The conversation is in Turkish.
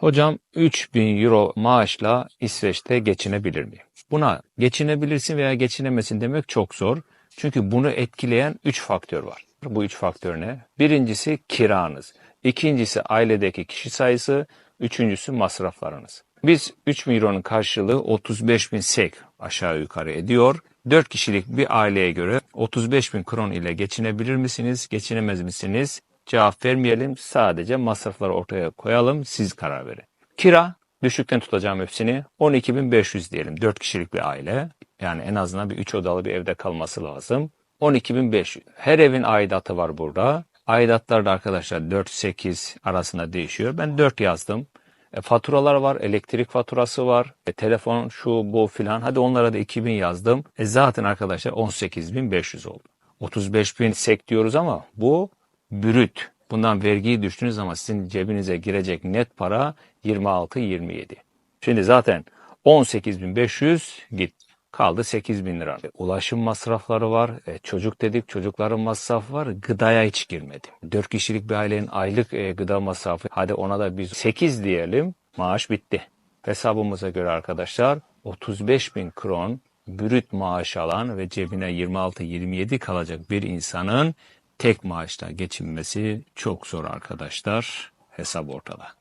Hocam 3000 euro maaşla İsveç'te geçinebilir miyim? Buna geçinebilirsin veya geçinemezsin demek çok zor. Çünkü bunu etkileyen 3 faktör var. Bu 3 faktör ne? Birincisi kiranız. İkincisi ailedeki kişi sayısı. Üçüncüsü masraflarınız. Biz 3 milyonun karşılığı 35 bin sek aşağı yukarı ediyor. 4 kişilik bir aileye göre 35 bin kron ile geçinebilir misiniz, geçinemez misiniz? Cevap vermeyelim, sadece masrafları ortaya koyalım, siz karar verin. Kira, düşükten tutacağım hepsini, 12.500 diyelim, 4 kişilik bir aile. Yani en azından bir 3 odalı bir evde kalması lazım. 12.500. Her evin aidatı var burada. Aidatlar da arkadaşlar 4-8 arasında değişiyor. Ben 4 yazdım. E, faturalar var, elektrik faturası var, e, telefon şu bu filan. Hadi onlara da 2000 yazdım. E, zaten arkadaşlar 18.500 oldu. 35.000 sek diyoruz ama bu brüt. Bundan vergiyi düştüğünüz zaman sizin cebinize girecek net para 26-27. Şimdi zaten 18.500 git. Kaldı 8 bin lira. E, Ulaşım masrafları var. E, çocuk dedik çocukların masrafı var. Gıdaya hiç girmedim. 4 kişilik bir ailenin aylık e, gıda masrafı. Hadi ona da biz 8 diyelim. Maaş bitti. Hesabımıza göre arkadaşlar 35 bin kron brüt maaş alan ve cebine 26-27 kalacak bir insanın tek maaşla geçinmesi çok zor arkadaşlar. Hesap ortada.